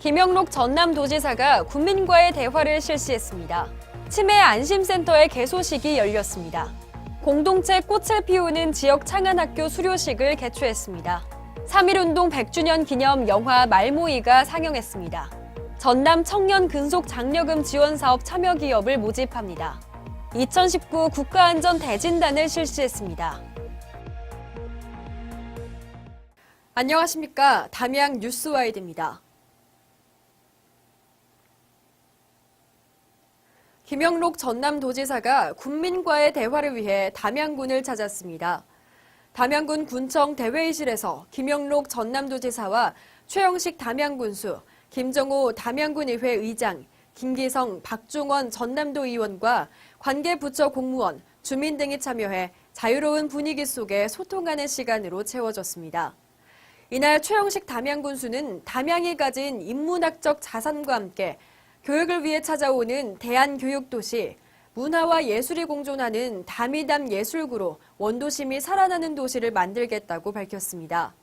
김영록 전남도지사가 국민과의 대화를 실시했습니다. 치매 안심센터의 개소식이 열렸습니다. 공동체 꽃을 피우는 지역 창안학교 수료식을 개최했습니다. 3.1운동 100주년 기념 영화 말모이가 상영했습니다. 전남 청년 근속 장려금 지원 사업 참여 기업을 모집합니다. 2019 국가안전 대진단을 실시했습니다. 안녕하십니까. 담양 뉴스와이드입니다. 김영록 전남도지사가 군민과의 대화를 위해 담양군을 찾았습니다. 담양군 군청 대회의실에서 김영록 전남도지사와 최영식 담양군수, 김정호 담양군의회 의장, 김기성, 박중원 전남도 의원과 관계부처 공무원, 주민 등이 참여해 자유로운 분위기 속에 소통하는 시간으로 채워졌습니다. 이날 최영식 담양군수는 담양이 가진 인문학적 자산과 함께 교육을 위해 찾아오는 대한교육도시, 문화와 예술이 공존하는 담이담 예술구로 원도심이 살아나는 도시를 만들겠다고 밝혔습니다.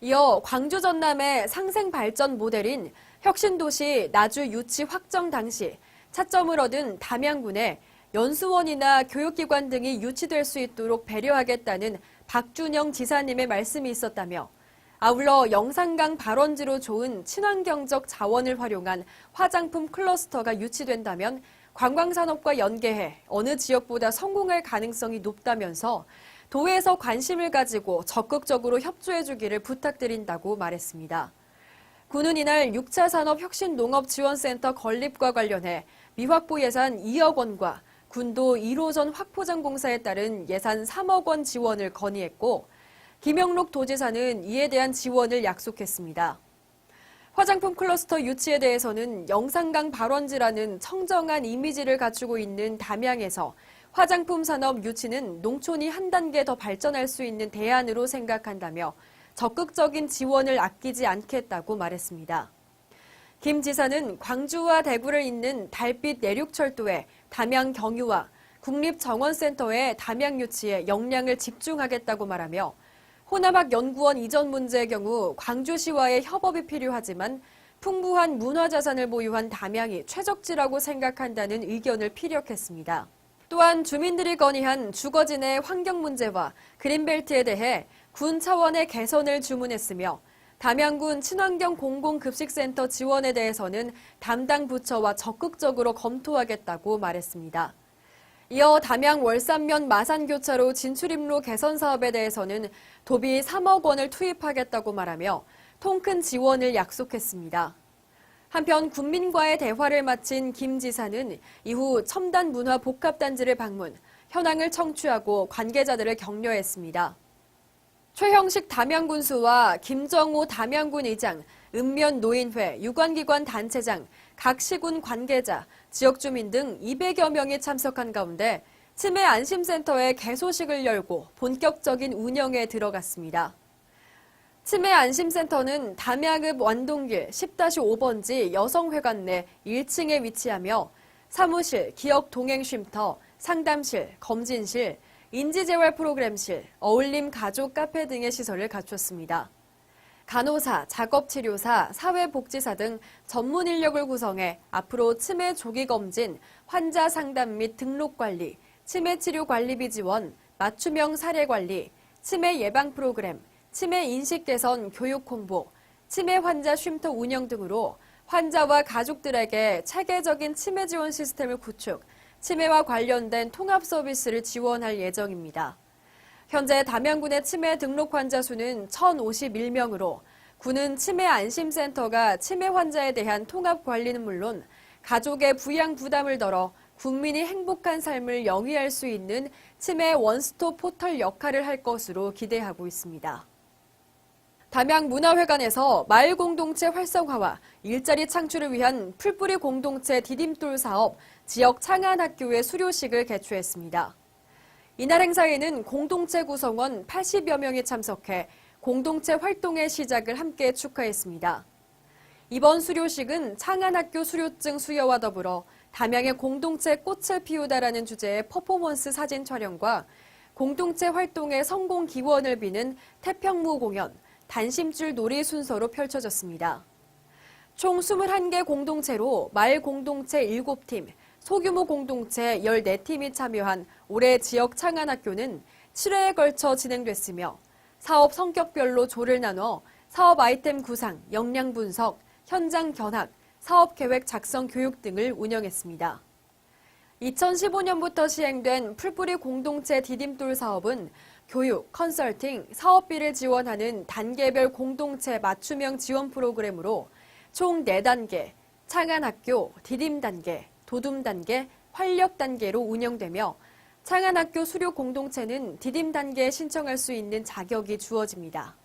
이어 광주 전남의 상생 발전 모델인 혁신도시 나주 유치 확정 당시 차점을 얻은 담양군에 연수원이나 교육기관 등이 유치될 수 있도록 배려하겠다는 박준영 지사님의 말씀이 있었다며 아울러 영산강 발원지로 좋은 친환경적 자원을 활용한 화장품 클러스터가 유치된다면 관광산업과 연계해 어느 지역보다 성공할 가능성이 높다면서 도에서 관심을 가지고 적극적으로 협조해 주기를 부탁드린다고 말했습니다. 군은 이날 6차 산업 혁신 농업 지원센터 건립과 관련해 미확보 예산 2억 원과 군도 1호선 확포장 공사에 따른 예산 3억 원 지원을 건의했고 김영록 도지사는 이에 대한 지원을 약속했습니다. 화장품 클러스터 유치에 대해서는 영산강 발원지라는 청정한 이미지를 갖추고 있는 담양에서 화장품 산업 유치는 농촌이 한 단계 더 발전할 수 있는 대안으로 생각한다며 적극적인 지원을 아끼지 않겠다고 말했습니다. 김 지사는 광주와 대구를 잇는 달빛 내륙철도에 담양 경유와 국립정원센터의 담양 유치에 역량을 집중하겠다고 말하며 호남학 연구원 이전 문제의 경우 광주시와의 협업이 필요하지만 풍부한 문화자산을 보유한 담양이 최적지라고 생각한다는 의견을 피력했습니다. 또한 주민들이 건의한 주거진의 환경 문제와 그린벨트에 대해 군 차원의 개선을 주문했으며 담양군 친환경 공공급식센터 지원에 대해서는 담당 부처와 적극적으로 검토하겠다고 말했습니다. 이어 담양 월산면 마산교차로 진출입로 개선 사업에 대해서는 도비 3억 원을 투입하겠다고 말하며 통큰 지원을 약속했습니다. 한편 군민과의 대화를 마친 김 지사는 이후 첨단 문화 복합단지를 방문, 현황을 청취하고 관계자들을 격려했습니다. 최형식 담양군수와 김정호 담양군 의장, 읍면 노인회, 유관기관 단체장, 각 시군 관계자, 지역 주민 등 200여 명이 참석한 가운데 치매 안심센터의 개소식을 열고 본격적인 운영에 들어갔습니다. 치매 안심센터는 담양읍 완동길 10-5번지 여성회관 내 1층에 위치하며 사무실, 기업 동행 쉼터, 상담실, 검진실, 인지재활 프로그램실, 어울림 가족 카페 등의 시설을 갖췄습니다. 간호사, 작업치료사, 사회복지사 등 전문 인력을 구성해 앞으로 치매 조기 검진, 환자 상담 및 등록 관리, 치매 치료 관리비 지원, 맞춤형 사례 관리, 치매 예방 프로그램, 치매 인식 개선 교육 홍보, 치매 환자 쉼터 운영 등으로 환자와 가족들에게 체계적인 치매 지원 시스템을 구축, 치매와 관련된 통합 서비스를 지원할 예정입니다. 현재 담양군의 치매 등록 환자 수는 1,051명으로 군은 치매 안심센터가 치매 환자에 대한 통합 관리는 물론 가족의 부양 부담을 덜어 국민이 행복한 삶을 영위할 수 있는 치매 원스톱 포털 역할을 할 것으로 기대하고 있습니다. 담양문화회관에서 마을 공동체 활성화와 일자리 창출을 위한 풀뿌리 공동체 디딤돌 사업 지역 창안학교의 수료식을 개최했습니다. 이날 행사에는 공동체 구성원 80여 명이 참석해 공동체 활동의 시작을 함께 축하했습니다. 이번 수료식은 창안학교 수료증 수여와 더불어 담양의 공동체 꽃을 피우다라는 주제의 퍼포먼스 사진 촬영과 공동체 활동의 성공 기원을 비는 태평무 공연, 단심줄 놀이 순서로 펼쳐졌습니다. 총 21개 공동체로 말 공동체 7팀, 소규모 공동체 14팀이 참여한 올해 지역 창안학교는 7회에 걸쳐 진행됐으며 사업 성격별로 조를 나눠 사업 아이템 구상, 역량 분석, 현장 견학, 사업 계획 작성 교육 등을 운영했습니다. 2015년부터 시행된 풀뿌리 공동체 디딤돌 사업은 교육, 컨설팅, 사업비를 지원하는 단계별 공동체 맞춤형 지원 프로그램으로 총 4단계, 창안학교, 디딤단계, 도둠 단계, 활력 단계로 운영되며 창안학교 수료 공동체는 디딤 단계에 신청할 수 있는 자격이 주어집니다.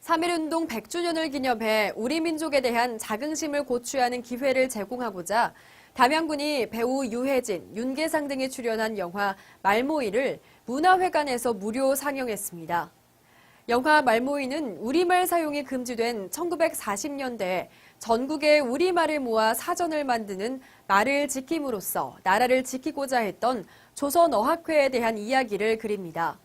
3.1운동 100주년을 기념해 우리 민족에 대한 자긍심을 고취하는 기회를 제공하고자 담양군이 배우 유해진, 윤계상 등이 출연한 영화 말모이를 문화회관에서 무료 상영했습니다. 영화 말모이는 우리말 사용이 금지된 1940년대에 전국의 우리말을 모아 사전을 만드는 말을 지킴으로써 나라를 지키고자 했던 조선어학회에 대한 이야기를 그립니다.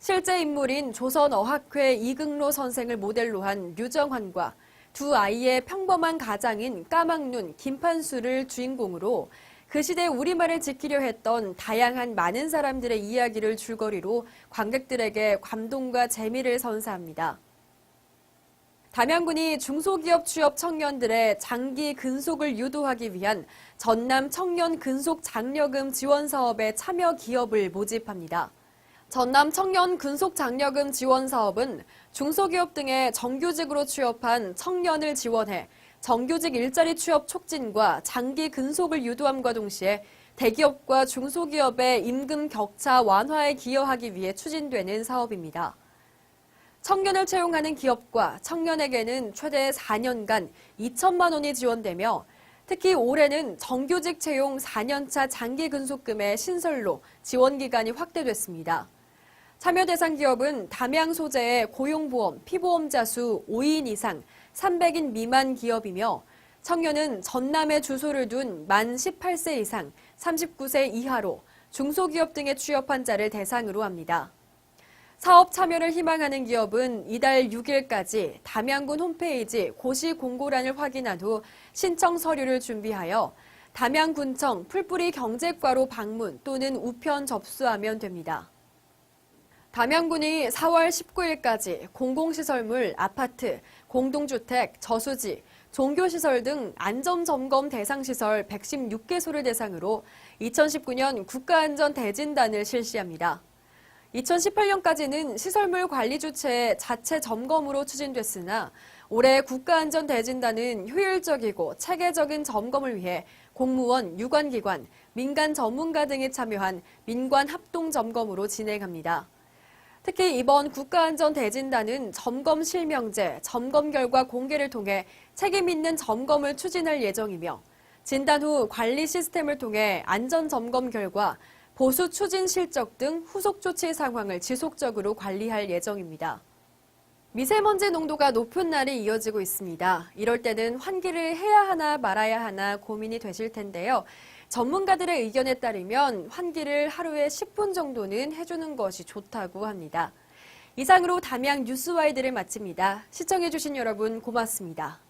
실제 인물인 조선어학회 이극로 선생을 모델로 한 류정환과 두 아이의 평범한 가장인 까막눈, 김판수를 주인공으로 그 시대 우리말을 지키려 했던 다양한 많은 사람들의 이야기를 줄거리로 관객들에게 감동과 재미를 선사합니다. 담양군이 중소기업 취업 청년들의 장기 근속을 유도하기 위한 전남 청년 근속 장려금 지원 사업에 참여 기업을 모집합니다. 전남 청년 근속 장려금 지원 사업은 중소기업 등의 정규직으로 취업한 청년을 지원해 정규직 일자리 취업 촉진과 장기 근속을 유도함과 동시에 대기업과 중소기업의 임금 격차 완화에 기여하기 위해 추진되는 사업입니다. 청년을 채용하는 기업과 청년에게는 최대 4년간 2천만 원이 지원되며 특히 올해는 정규직 채용 4년차 장기 근속금의 신설로 지원 기간이 확대됐습니다. 참여 대상 기업은 담양 소재의 고용보험, 피보험자 수 5인 이상, 300인 미만 기업이며 청년은 전남에 주소를 둔 만 18세 이상, 39세 이하로 중소기업 등에 취업한 자를 대상으로 합니다. 사업 참여를 희망하는 기업은 이달 6일까지 담양군 홈페이지 고시 공고란을 확인한 후 신청 서류를 준비하여 담양군청 풀뿌리 경제과로 방문 또는 우편 접수하면 됩니다. 담양군이 4월 19일까지 공공시설물, 아파트, 공동주택, 저수지, 종교시설 등 안전점검 대상시설 116개소를 대상으로 2019년 국가안전 대진단을 실시합니다. 2018년까지는 시설물 관리 주체의 자체 점검으로 추진됐으나 올해 국가안전대진단은 효율적이고 체계적인 점검을 위해 공무원, 유관기관, 민간 전문가 등이 참여한 민관 합동 점검으로 진행합니다. 특히 이번 국가안전대진단은 점검 실명제, 점검 결과 공개를 통해 책임 있는 점검을 추진할 예정이며 진단 후 관리 시스템을 통해 안전 점검 결과 보수 추진 실적 등 후속 조치 상황을 지속적으로 관리할 예정입니다. 미세먼지 농도가 높은 날이 이어지고 있습니다. 이럴 때는 환기를 해야 하나 말아야 하나 고민이 되실 텐데요. 전문가들의 의견에 따르면 환기를 하루에 10분 정도는 해주는 것이 좋다고 합니다. 이상으로 담양 뉴스와이드를 마칩니다. 시청해주신 여러분 고맙습니다.